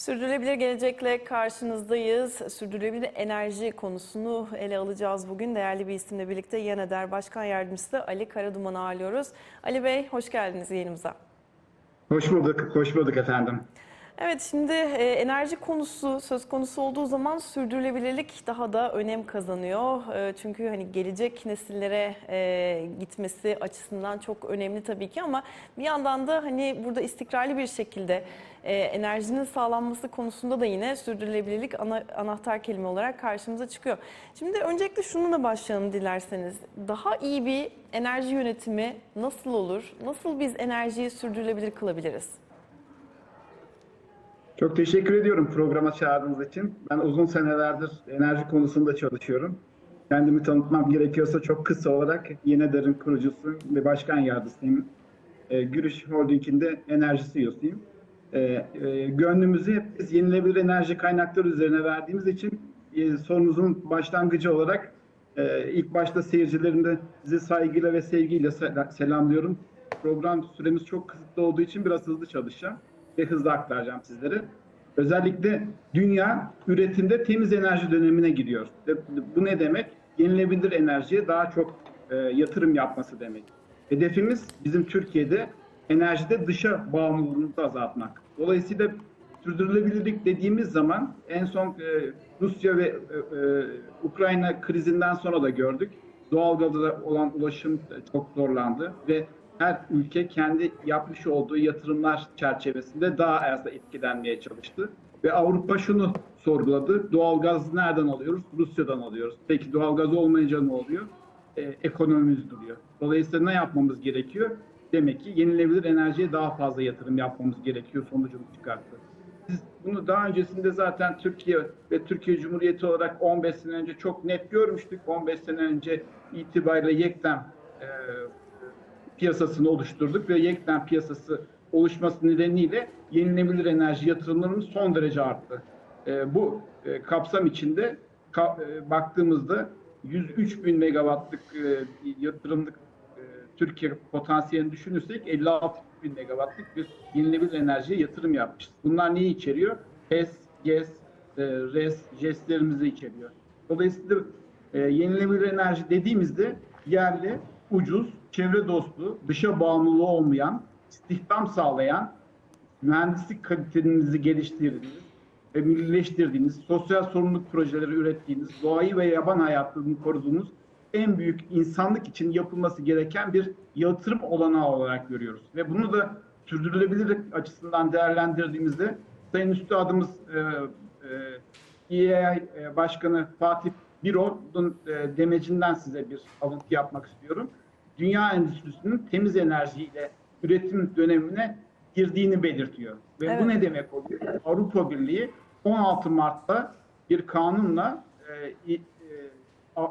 Sürdürülebilir gelecekle karşınızdayız. Sürdürülebilir enerji konusunu ele alacağız bugün. Değerli bir isimle birlikte Yaneder Başkan Yardımcısı Ali Karaduman'ı ağırlıyoruz. Ali Bey hoş geldiniz yayınımıza. Hoş bulduk, hoş bulduk efendim. Evet şimdi e, enerji konusu söz konusu olduğu zaman sürdürülebilirlik daha da önem kazanıyor. E, çünkü hani gelecek nesillere e, gitmesi açısından çok önemli tabii ki ama bir yandan da hani burada istikrarlı bir şekilde e, enerjinin sağlanması konusunda da yine sürdürülebilirlik ana, anahtar kelime olarak karşımıza çıkıyor. Şimdi öncelikle şununla başlayalım dilerseniz. Daha iyi bir enerji yönetimi nasıl olur? Nasıl biz enerjiyi sürdürülebilir kılabiliriz? Çok teşekkür ediyorum programa çağırdığınız için. Ben uzun senelerdir enerji konusunda çalışıyorum. Kendimi tanıtmam gerekiyorsa çok kısa olarak Yenedar'ın kurucusu ve başkan yardımcısıyım. E, Gürüş Holding'in enerji CEO'suyum. E, e, gönlümüzü hep biz yenilebilir enerji kaynakları üzerine verdiğimiz için e, sorunuzun başlangıcı olarak e, ilk başta seyircilerimde sizi saygıyla ve sevgiyle sel- selamlıyorum. Program süremiz çok kısıtlı olduğu için biraz hızlı çalışacağım ve hızlı aktaracağım sizlere. Özellikle dünya üretimde temiz enerji dönemine giriyor. Bu ne demek? Yenilebilir enerjiye daha çok e, yatırım yapması demek. Hedefimiz bizim Türkiye'de enerjide dışa bağımlılığımızı azaltmak. Dolayısıyla sürdürülebilirlik dediğimiz zaman en son e, Rusya ve e, e, Ukrayna krizinden sonra da gördük. Doğalgaza olan ulaşım çok zorlandı ve her ülke kendi yapmış olduğu yatırımlar çerçevesinde daha az etkilenmeye çalıştı. Ve Avrupa şunu sorguladı. Doğalgaz nereden alıyoruz? Rusya'dan alıyoruz. Peki doğalgaz olmayınca ne oluyor? E, ekonomimiz duruyor. Dolayısıyla ne yapmamız gerekiyor? Demek ki yenilebilir enerjiye daha fazla yatırım yapmamız gerekiyor sonucunu çıkarttı. Biz bunu daha öncesinde zaten Türkiye ve Türkiye Cumhuriyeti olarak 15 sene önce çok net görmüştük. 15 sene önce itibariyle yekten e, piyasasını oluşturduk ve yekten piyasası oluşması nedeniyle yenilebilir enerji yatırımlarımız son derece arttı. E, bu e, kapsam içinde ka- e, baktığımızda 103 bin megawattlık e, yatırımlık e, Türkiye potansiyelini düşünürsek 56 bin megawattlık bir yenilebilir enerjiye yatırım yapmışız. Bunlar neyi içeriyor? HES, GES, e, RES, JES'lerimizi içeriyor. Dolayısıyla e, yenilebilir enerji dediğimizde yerli, ucuz, çevre dostu, dışa bağımlılığı olmayan, istihdam sağlayan, mühendislik kalitenizi geliştirdiğiniz ve millileştirdiğiniz, sosyal sorumluluk projeleri ürettiğiniz, doğayı ve yaban hayatını koruduğunuz en büyük insanlık için yapılması gereken bir yatırım olanağı olarak görüyoruz. Ve bunu da sürdürülebilirlik açısından değerlendirdiğimizde Sayın Üstadımız e, e, e, Başkanı Fatih Birol'un e, demecinden size bir alıntı yapmak istiyorum. Dünya endüstrisinin temiz enerjiyle üretim dönemine girdiğini belirtiyor. Ve Evet. bu ne demek oluyor? Avrupa Birliği 16 Mart'ta bir kanunla e, e, a-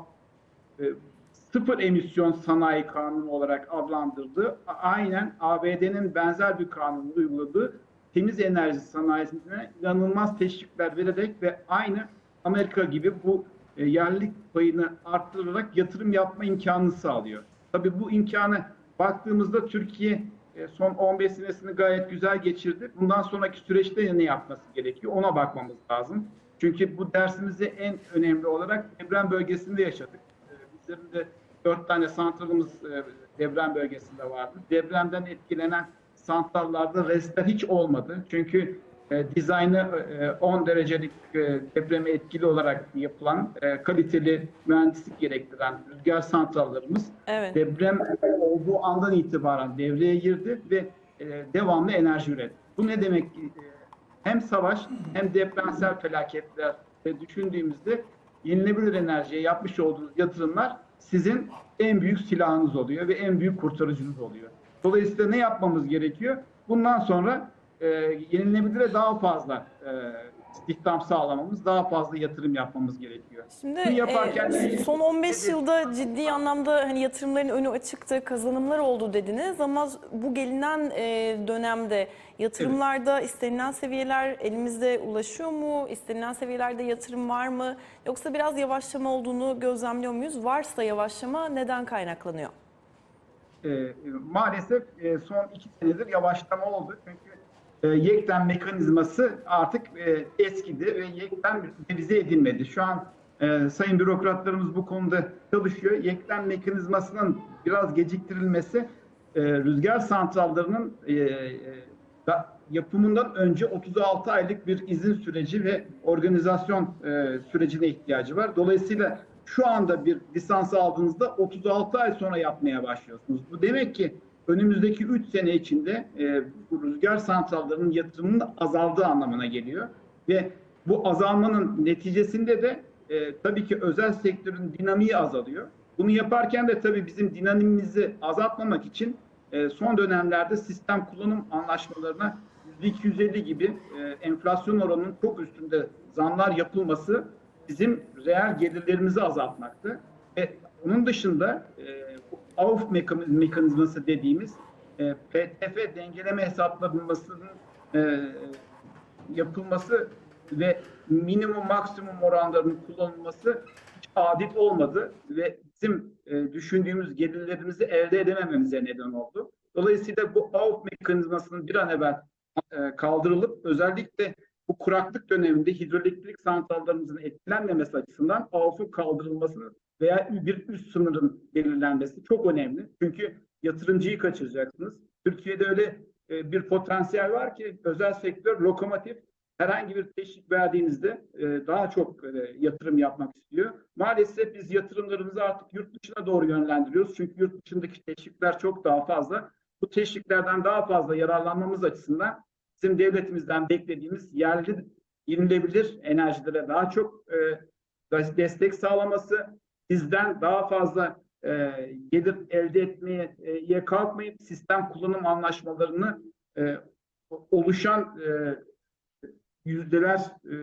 e, sıfır emisyon sanayi kanunu olarak adlandırdı. A- Aynen ABD'nin benzer bir kanunu uyguladığı temiz enerji sanayisine inanılmaz teşvikler vererek ve aynı Amerika gibi bu e, yerlilik payını arttırarak yatırım yapma imkanını sağlıyor. Tabii bu imkanı baktığımızda Türkiye e, son 15 senesini gayet güzel geçirdi. Bundan sonraki süreçte ne yapması gerekiyor ona bakmamız lazım. Çünkü bu dersimizi en önemli olarak deprem bölgesinde yaşadık. E, Bizlerin de dört tane santralımız e, deprem bölgesinde vardı. Depremden etkilenen santrallarda restler hiç olmadı. Çünkü e, dizaynı e, 10 derecelik e, depreme etkili olarak yapılan e, kaliteli mühendislik gerektiren rüzgar santrallarımız Evet. deprem olduğu andan itibaren devreye girdi ve e, devamlı enerji üretti. Bu ne demek ki? E, hem savaş hem depremsel felaketler düşündüğümüzde yenilebilir enerjiye yapmış olduğunuz yatırımlar sizin en büyük silahınız oluyor ve en büyük kurtarıcınız oluyor. Dolayısıyla ne yapmamız gerekiyor? Bundan sonra e, yenilebilire daha fazla e, istihdam sağlamamız, daha fazla yatırım yapmamız gerekiyor. Şimdi Bunu yaparken- e, son 15 yılda ciddi anlamda hani yatırımların önü açıktı, kazanımlar oldu dediniz ama bu gelinen e, dönemde yatırımlarda istenilen seviyeler elimizde ulaşıyor mu? İstenilen seviyelerde yatırım var mı? Yoksa biraz yavaşlama olduğunu gözlemliyor muyuz? Varsa yavaşlama neden kaynaklanıyor? e, maalesef e, son iki senedir yavaşlama oldu. Çünkü e, yekten mekanizması artık e, eskidi ve yekten revize edilmedi. Şu an e, sayın bürokratlarımız bu konuda çalışıyor. Yekten mekanizmasının biraz geciktirilmesi rüzgar santrallarının da, yapımından önce 36 aylık bir izin süreci ve organizasyon sürecine ihtiyacı var. Dolayısıyla şu anda bir lisans aldığınızda 36 ay sonra yapmaya başlıyorsunuz. Bu demek ki önümüzdeki 3 sene içinde e, bu rüzgar santrallarının yatırımının azaldığı anlamına geliyor. Ve bu azalmanın neticesinde de e, tabii ki özel sektörün dinamiği azalıyor. Bunu yaparken de tabii bizim dinamimizi azaltmamak için e, son dönemlerde sistem kullanım anlaşmalarına %250 gibi e, enflasyon oranının çok üstünde zamlar yapılması bizim reel gelirlerimizi azaltmaktı. Ve onun dışında e, AUF mekan- mekanizması dediğimiz e, PTF dengeleme hesaplanmasının e, yapılması ve minimum maksimum oranlarının kullanılması hiç adil olmadı ve bizim e, düşündüğümüz gelirlerimizi elde edemememize neden oldu. Dolayısıyla bu AUF mekanizmasının bir an evvel e, kaldırılıp özellikle bu kuraklık döneminde hidroelektrik santrallarımızın etkilenmemesi açısından AUF'un kaldırılması veya bir üst sınırın belirlenmesi çok önemli. Çünkü yatırımcıyı kaçıracaksınız. Türkiye'de öyle e, bir potansiyel var ki özel sektör lokomotif herhangi bir teşvik verdiğinizde e, daha çok e, yatırım yapmak istiyor. Maalesef biz yatırımlarımızı artık yurt dışına doğru yönlendiriyoruz. Çünkü yurt dışındaki teşvikler çok daha fazla. Bu teşviklerden daha fazla yararlanmamız açısından bizim devletimizden beklediğimiz yerli yenilebilir enerjilere daha çok destek sağlaması, bizden daha fazla e, gelir elde etmeye e, kalkmayıp sistem kullanım anlaşmalarını e, oluşan e, yüzdeler e,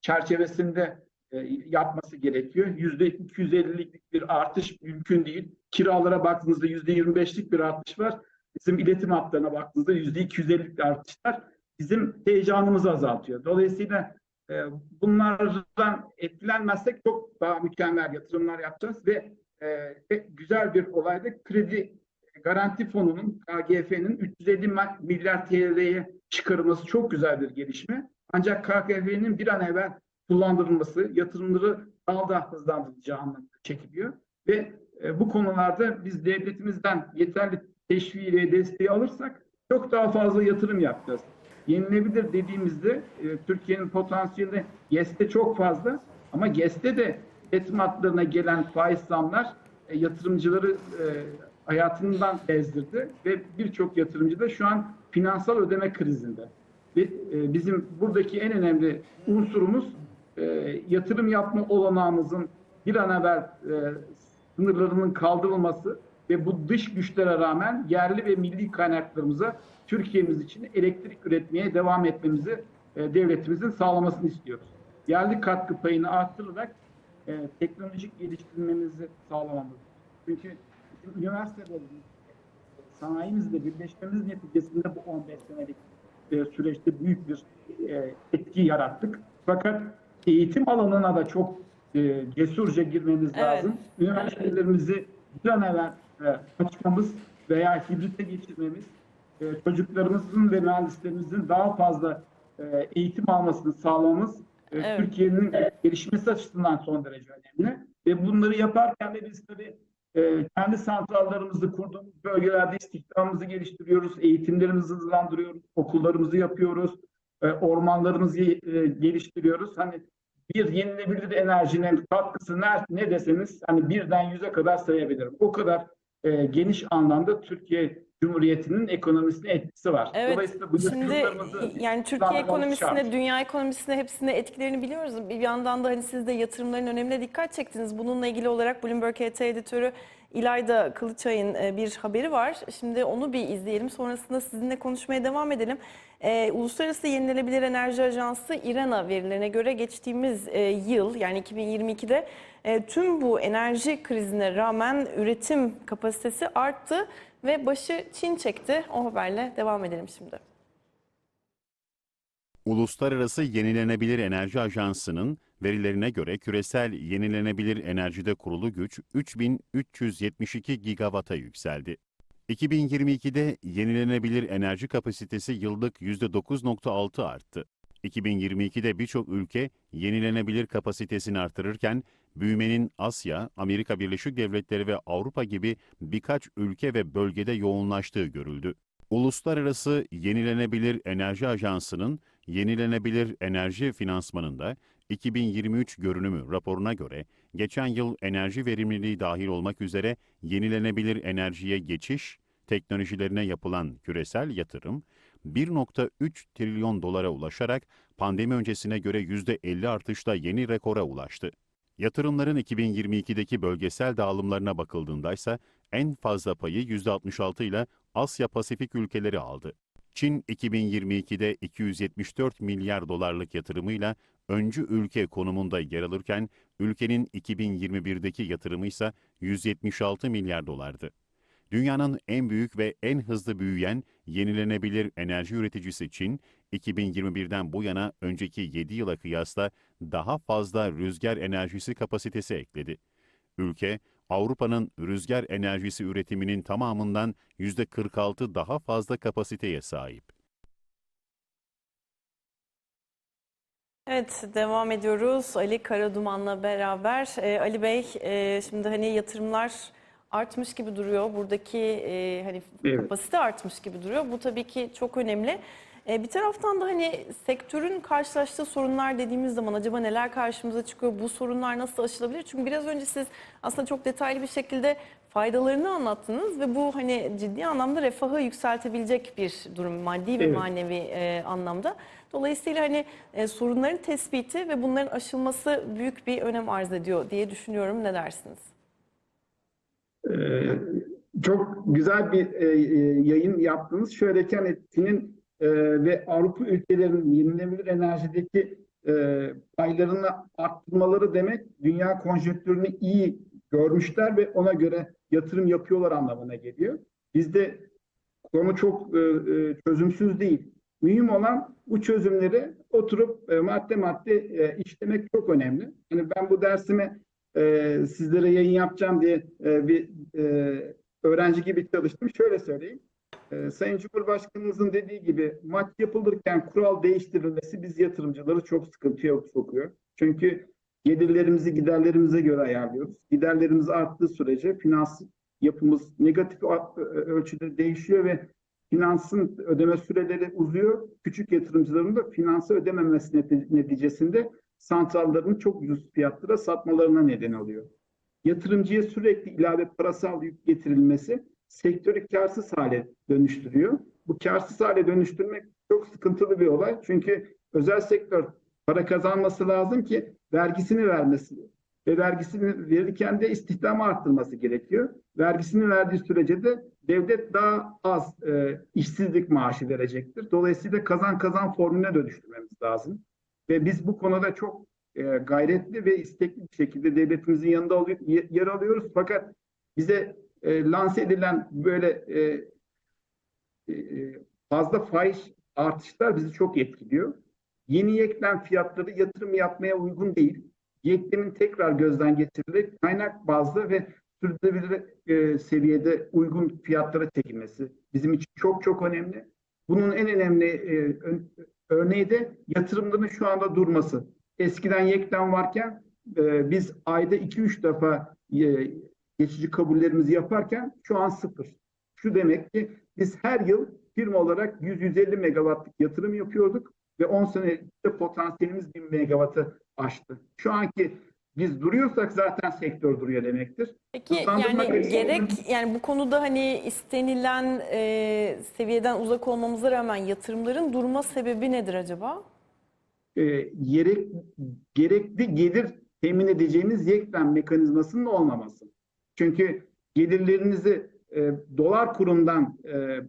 çerçevesinde e, yapması gerekiyor. Yüzde 250'lik bir artış mümkün değil. Kiralara baktığınızda yüzde 25'lik bir artış var. Bizim iletim hatlarına baktığınızda yüzde 250'lik artışlar bizim heyecanımızı azaltıyor. Dolayısıyla e, bunlardan etkilenmezsek çok daha mükemmel yatırımlar yapacağız ve e, güzel bir olayda kredi garanti fonunun KGF'nin 350 milyar TL'ye çıkarılması çok güzel bir gelişme. Ancak KGF'nin bir an evvel kullandırılması, yatırımları daha da hızlandırılacağı anlamına çekiliyor. Ve e, bu konularda biz devletimizden yeterli teşviği ve desteği alırsak çok daha fazla yatırım yapacağız. Yenilebilir dediğimizde e, Türkiye'nin potansiyeli GES'te çok fazla ama GES'te de üretim gelen faiz zamlar e, yatırımcıları e, hayatından bezdirdi ve birçok yatırımcı da şu an finansal ödeme krizinde. Ve e, bizim buradaki en önemli unsurumuz e, yatırım yapma olanağımızın bir an evvel e, sınırlarının kaldırılması ve bu dış güçlere rağmen yerli ve milli kaynaklarımıza Türkiye'miz için elektrik üretmeye devam etmemizi e, devletimizin sağlamasını istiyoruz. Yerli katkı payını arttırarak e, teknolojik geliştirmemizi sağlamamız. Çünkü üniversitelerimiz, sanayimizle birleşmemiz neticesinde bu 15 senelik e, süreçte büyük bir e, etki yarattık. Fakat eğitim alanına da çok e, cesurca girmemiz Evet. lazım. Üniversitelerimizi bir an evvel e, açmamız veya hibrite geçirmemiz, e, çocuklarımızın ve mühendislerimizin daha fazla e, eğitim almasını sağlamamız e, Evet. Türkiye'nin gelişmesi açısından son derece önemli. Ve bunları yaparken de biz tabii e, kendi santrallarımızı kurduğumuz bölgelerde istihdamımızı geliştiriyoruz, eğitimlerimizi hızlandırıyoruz, okullarımızı yapıyoruz, e, ormanlarımızı e, geliştiriyoruz. Hani bir yenilebilir enerjinin katkısı ne, ne deseniz hani birden yüze kadar sayabilirim. O kadar e, geniş anlamda Türkiye Cumhuriyeti'nin ekonomisine etkisi var. Evet. Dolayısıyla bu Şimdi yani Türkiye ekonomisine, şart. dünya ekonomisine hepsine etkilerini biliyoruz. Bir yandan da hani siz de yatırımların önemine dikkat çektiniz. Bununla ilgili olarak Bloomberg HT editörü İlayda Kılıçay'ın e, bir haberi var. Şimdi onu bir izleyelim. Sonrasında sizinle konuşmaya devam edelim. Ee, Uluslararası Yenilenebilir Enerji Ajansı İRENA verilerine göre geçtiğimiz e, yıl yani 2022'de e, tüm bu enerji krizine rağmen üretim kapasitesi arttı ve başı Çin çekti. O haberle devam edelim şimdi. Uluslararası Yenilenebilir Enerji Ajansı'nın verilerine göre küresel yenilenebilir enerjide kurulu güç 3372 gigawata yükseldi. 2022'de yenilenebilir enerji kapasitesi yıllık %9.6 arttı. 2022'de birçok ülke yenilenebilir kapasitesini artırırken büyümenin Asya, Amerika Birleşik Devletleri ve Avrupa gibi birkaç ülke ve bölgede yoğunlaştığı görüldü. Uluslararası Yenilenebilir Enerji Ajansı'nın Yenilenebilir Enerji Finansmanında 2023 görünümü raporuna göre geçen yıl enerji verimliliği dahil olmak üzere yenilenebilir enerjiye geçiş, teknolojilerine yapılan küresel yatırım 1.3 trilyon dolara ulaşarak pandemi öncesine göre %50 artışla yeni rekora ulaştı. Yatırımların 2022'deki bölgesel dağılımlarına bakıldığında ise en fazla payı %66 ile Asya Pasifik ülkeleri aldı. Çin 2022'de 274 milyar dolarlık yatırımıyla öncü ülke konumunda yer alırken ülkenin 2021'deki yatırımı ise 176 milyar dolardı. Dünyanın en büyük ve en hızlı büyüyen yenilenebilir enerji üreticisi Çin, 2021'den bu yana önceki 7 yıla kıyasla daha fazla rüzgar enerjisi kapasitesi ekledi. Ülke, Avrupa'nın rüzgar enerjisi üretiminin tamamından %46 daha fazla kapasiteye sahip. Evet, devam ediyoruz. Ali Karaduman'la beraber. Ee, Ali Bey, e, şimdi hani yatırımlar artmış gibi duruyor. Buradaki e, hani Evet. kapasite artmış gibi duruyor. Bu tabii ki çok önemli. E, bir taraftan da hani sektörün karşılaştığı sorunlar dediğimiz zaman acaba neler karşımıza çıkıyor? Bu sorunlar nasıl aşılabilir? Çünkü biraz önce siz aslında çok detaylı bir şekilde faydalarını anlattınız ve bu hani ciddi anlamda refahı yükseltebilecek bir durum maddi ve Evet. manevi e, anlamda. Dolayısıyla hani e, sorunların tespiti ve bunların aşılması büyük bir önem arz ediyor diye düşünüyorum. Ne dersiniz? Ee, çok güzel bir e, e, yayın yaptınız. Şöyleken Çin'in e, ve Avrupa ülkelerinin yenilenebilir enerjideki e, paylarını arttırmaları demek dünya konjonktürünü iyi görmüşler ve ona göre yatırım yapıyorlar anlamına geliyor. Bizde konu çok e, e, çözümsüz değil. Mühim olan bu çözümleri oturup e, madde madde e, işlemek çok önemli. Yani ben bu dersimi sizlere yayın yapacağım diye bir öğrenci gibi çalıştım. Şöyle söyleyeyim. Sayın Cumhurbaşkanımızın dediği gibi maç yapılırken kural değiştirilmesi biz yatırımcıları çok sıkıntıya sokuyor. Çünkü gelirlerimizi giderlerimize göre ayarlıyoruz. Giderlerimiz arttığı sürece finans yapımız negatif ölçüde değişiyor ve finansın ödeme süreleri uzuyor. Küçük yatırımcıların da finansı ödememesi neti- neticesinde santrallerini çok ucuz fiyatlara satmalarına neden oluyor. Yatırımcıya sürekli ilave parasal yük getirilmesi sektörü karsız hale dönüştürüyor. Bu karsız hale dönüştürmek çok sıkıntılı bir olay. Çünkü özel sektör para kazanması lazım ki vergisini vermesi ve vergisini verirken de istihdamı arttırması gerekiyor. Vergisini verdiği sürece de devlet daha az e, işsizlik maaşı verecektir. Dolayısıyla kazan kazan formülüne dönüştürmemiz lazım. Ve biz bu konuda çok e, gayretli ve istekli bir şekilde devletimizin yanında oluyor, ye- yer alıyoruz. Fakat bize e, lanse edilen böyle e, e, fazla faiz artışlar bizi çok etkiliyor. Yeni yeklem fiyatları yatırım yapmaya uygun değil. Yeklemin tekrar gözden geçirilerek kaynak bazlı ve sürdürülebilir e, seviyede uygun fiyatlara çekilmesi bizim için çok çok önemli. Bunun en önemli e, örneği de yatırımların şu anda durması. Eskiden yeklem varken e, biz ayda 2-3 defa e, geçici kabullerimizi yaparken şu an sıfır. Şu demek ki biz her yıl firma olarak 100-150 megawattlık yatırım yapıyorduk ve 10 senede potansiyelimiz 1000 megawattı aştı. Şu anki biz duruyorsak zaten sektör duruyor demektir. Peki yani için- gerek yani bu konuda hani istenilen e, seviyeden uzak olmamıza rağmen yatırımların durma sebebi nedir acaba? e, gerek, gerekli gelir temin edeceğiniz yeklem mekanizmasının olmaması. Çünkü gelirlerinizi e, dolar kurundan e,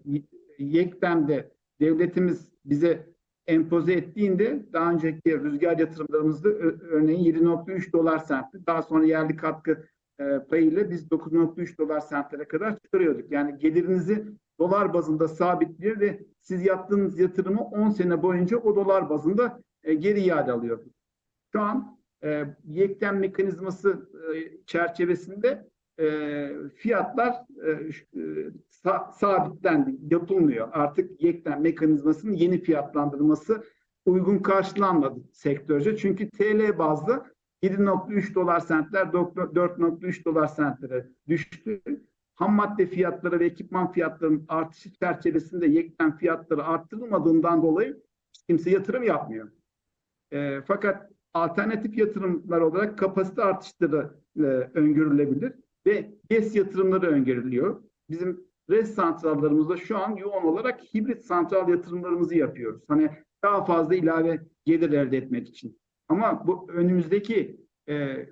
yeklemde devletimiz bize empoze ettiğinde daha önceki rüzgar yatırımlarımızda örneğin 7.3 dolar sentti. Daha sonra yerli katkı e, payıyla biz 9.3 dolar sentlere kadar çıkarıyorduk. Yani gelirinizi dolar bazında sabitliyor ve siz yaptığınız yatırımı 10 sene boyunca o dolar bazında e, geri iade alıyor. Şu an e, yeklem mekanizması e, çerçevesinde e, fiyatlar e, e, sa- sabitlendi, yapılmıyor. Artık yekten mekanizmasının yeni fiyatlandırılması uygun karşılanmadı sektörce. Çünkü TL bazlı 7.3 dolar sentler 4.3 dolar sentlere düştü. Ham madde fiyatları ve ekipman fiyatlarının artışı çerçevesinde yekten fiyatları arttırılmadığından dolayı kimse yatırım yapmıyor. E, fakat alternatif yatırımlar olarak kapasite artışları e, öngörülebilir ve GES yatırımları öngörülüyor. Bizim RES santrallarımızda şu an yoğun olarak hibrit santral yatırımlarımızı yapıyoruz. Hani daha fazla ilave gelir elde etmek için. Ama bu önümüzdeki e, e,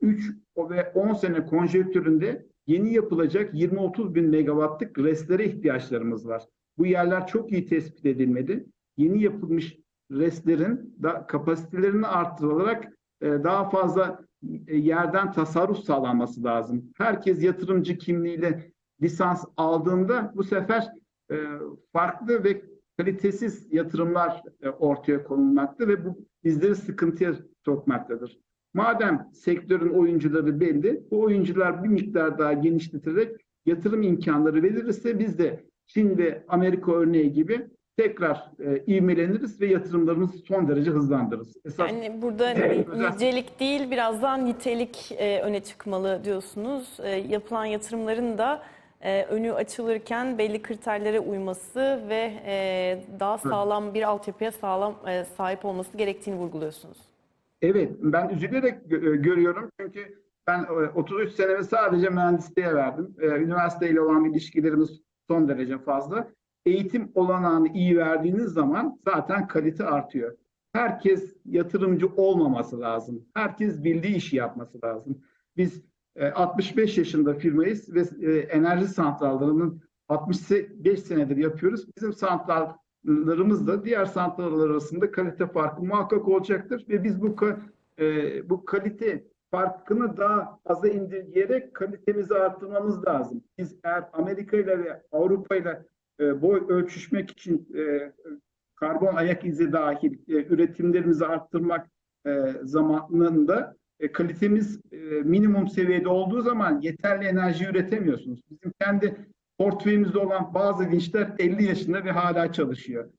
3 ve 10 sene konjektüründe yeni yapılacak 20-30 bin megawattlık RES'lere ihtiyaçlarımız var. Bu yerler çok iyi tespit edilmedi. Yeni yapılmış RES'lerin da kapasitelerini arttırılarak e, daha fazla yerden tasarruf sağlanması lazım. Herkes yatırımcı kimliğiyle lisans aldığında bu sefer e, farklı ve kalitesiz yatırımlar e, ortaya konulmakta ve bu bizleri sıkıntıya sokmaktadır. Madem sektörün oyuncuları belli, bu oyuncular bir miktar daha genişleterek yatırım imkanları verilirse biz de Çin ve Amerika örneği gibi tekrar e, ivmeleniriz ve yatırımlarımızı son derece hızlandırırız. Esas Yani burada Evet, nicelik değil biraz daha nitelik e, öne çıkmalı diyorsunuz. E, yapılan yatırımların da e, önü açılırken belli kriterlere uyması ve e, daha sağlam bir altyapıya sağlam e, sahip olması gerektiğini vurguluyorsunuz. Evet, ben üzülerek gö- e, görüyorum çünkü ben e, 33 senemi sadece mühendisliğe verdim. E, Üniversiteyle olan ilişkilerimiz son derece fazla. Eğitim olanağını iyi verdiğiniz zaman zaten kalite artıyor. Herkes yatırımcı olmaması lazım. Herkes bildiği işi yapması lazım. Biz e, 65 yaşında firmayız ve e, enerji santrallarının 65 senedir yapıyoruz. Bizim santrallarımız da diğer santrallar arasında kalite farkı muhakkak olacaktır ve biz bu e, bu kalite farkını daha aza indirgeyerek kalitemizi arttırmamız lazım. Biz eğer Amerika ile ve Avrupa ile e, boy ölçüşmek için e, karbon ayak izi dahil e, üretimlerimizi arttırmak zamanında kalitemiz minimum seviyede olduğu zaman yeterli enerji üretemiyorsunuz. Bizim kendi portföyümüzde olan bazı vinçler 50 yaşında ve hala çalışıyor.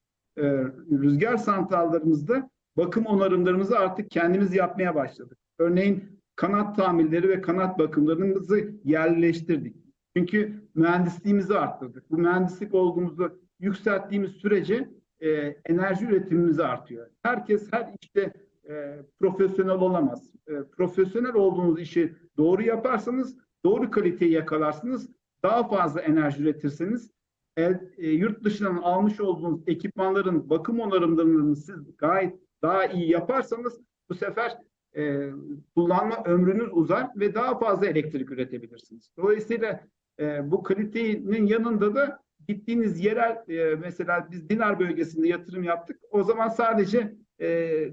Rüzgar santrallarımızda bakım onarımlarımızı artık kendimiz yapmaya başladık. Örneğin kanat tamirleri ve kanat bakımlarımızı yerleştirdik. Çünkü mühendisliğimizi arttırdık. Bu mühendislik olgumuzu yükselttiğimiz sürece e, enerji üretimimiz artıyor. Herkes her işte e, profesyonel olamaz. E, profesyonel olduğunuz işi doğru yaparsanız doğru kaliteyi yakalarsınız. Daha fazla enerji üretirseniz el, e, yurt dışından almış olduğunuz ekipmanların bakım onarımlarını siz gayet daha iyi yaparsanız bu sefer e, kullanma ömrünüz uzar ve daha fazla elektrik üretebilirsiniz. Dolayısıyla e, bu kalitenin yanında da gittiğiniz yerel e, mesela biz Dinar bölgesinde yatırım yaptık. O zaman sadece e,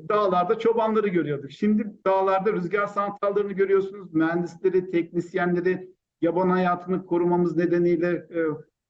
dağlarda çobanları görüyorduk. Şimdi dağlarda rüzgar santrallerini görüyorsunuz. Mühendisleri, teknisyenleri, yaban hayatını korumamız nedeniyle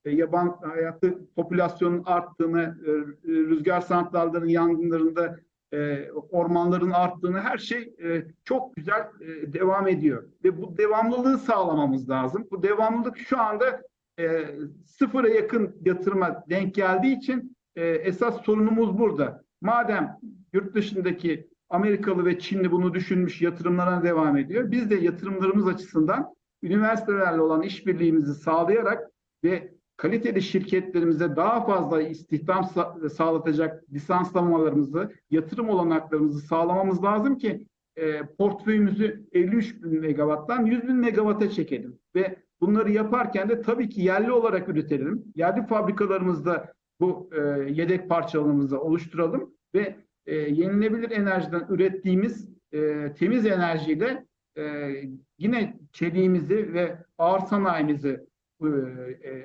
e, yaban hayatı popülasyonun arttığını, e, rüzgar santrallerinin yangınlarında e, ormanların arttığını her şey e, çok güzel e, devam ediyor. Ve bu devamlılığı sağlamamız lazım. Bu devamlılık şu anda e, sıfıra yakın yatırıma denk geldiği için e, esas sorunumuz burada. Madem yurt dışındaki Amerikalı ve Çinli bunu düşünmüş yatırımlara devam ediyor. Biz de yatırımlarımız açısından üniversitelerle olan işbirliğimizi sağlayarak ve kaliteli şirketlerimize daha fazla istihdam sa- sağlatacak lisanslamalarımızı, yatırım olanaklarımızı sağlamamız lazım ki e, portföyümüzü 53 bin megawatttan 100 bin megawatta çekelim. Ve bunları yaparken de tabii ki yerli olarak üretelim. Yerli fabrikalarımızda bu e, yedek parçalarımızı oluşturalım ve e, yenilebilir enerjiden ürettiğimiz e, temiz enerjiyle e, yine çeliğimizi ve ağır sanayimizi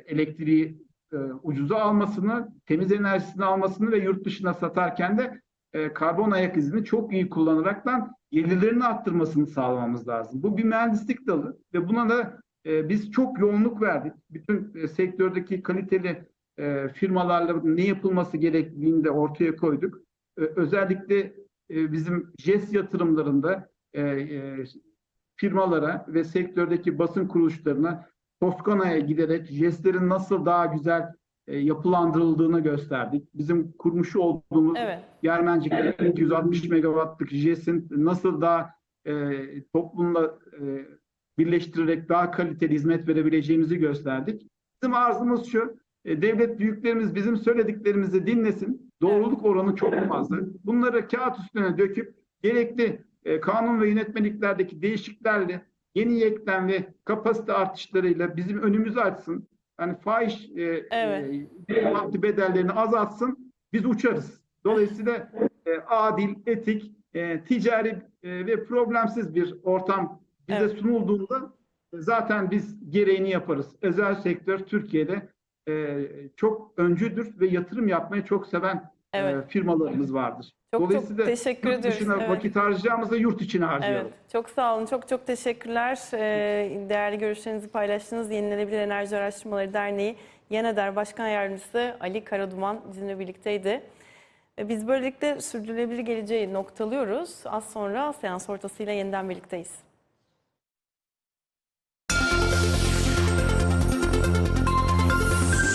elektriği e, ucuza almasını, temiz enerjisini almasını ve yurt dışına satarken de e, karbon ayak izini çok iyi kullanaraktan gelirlerini arttırmasını sağlamamız lazım. Bu bir mühendislik dalı ve buna da e, biz çok yoğunluk verdik. Bütün e, sektördeki kaliteli e, firmalarla ne yapılması gerektiğini de ortaya koyduk. E, özellikle e, bizim JES yatırımlarında e, e, firmalara ve sektördeki basın kuruluşlarına Toskana'ya giderek jestlerin nasıl daha güzel e, yapılandırıldığını gösterdik. Bizim kurmuş olduğumuz Evet. Yermencik'te 260 megawattlık JES'in nasıl daha e, toplumla e, birleştirerek daha kaliteli hizmet verebileceğimizi gösterdik. Bizim arzumuz şu, e, devlet büyüklerimiz bizim söylediklerimizi dinlesin. Doğruluk oranı çok fazla. Bunları kağıt üstüne döküp gerekli e, kanun ve yönetmeliklerdeki değişikliklerle yeni yeklem ve kapasite artışlarıyla bizim önümüzü açsın. Yani fahiş e, Evet. e, bedellerini azaltsın. Biz uçarız. Dolayısıyla e, adil, etik, e, ticari e, ve problemsiz bir ortam bize Evet. sunulduğunda e, zaten biz gereğini yaparız. Özel sektör Türkiye'de e, çok öncüdür ve yatırım yapmayı çok seven Evet. firmalarımız vardır. Çok çok Dolayısıyla teşekkür yurt ediyoruz. dışına Evet. vakit harcayacağımızda yurt içine harcayalım. Evet, çok sağ olun. Çok çok teşekkürler. Ee, değerli görüşlerinizi paylaştınız. Yenilenebilir Enerji Araştırmaları Derneği Yeneder Başkan Yardımcısı Ali Karaduman bizimle birlikteydi. Ee, Biz böylelikle sürdürülebilir geleceği noktalıyoruz. Az sonra seans ortasıyla yeniden birlikteyiz.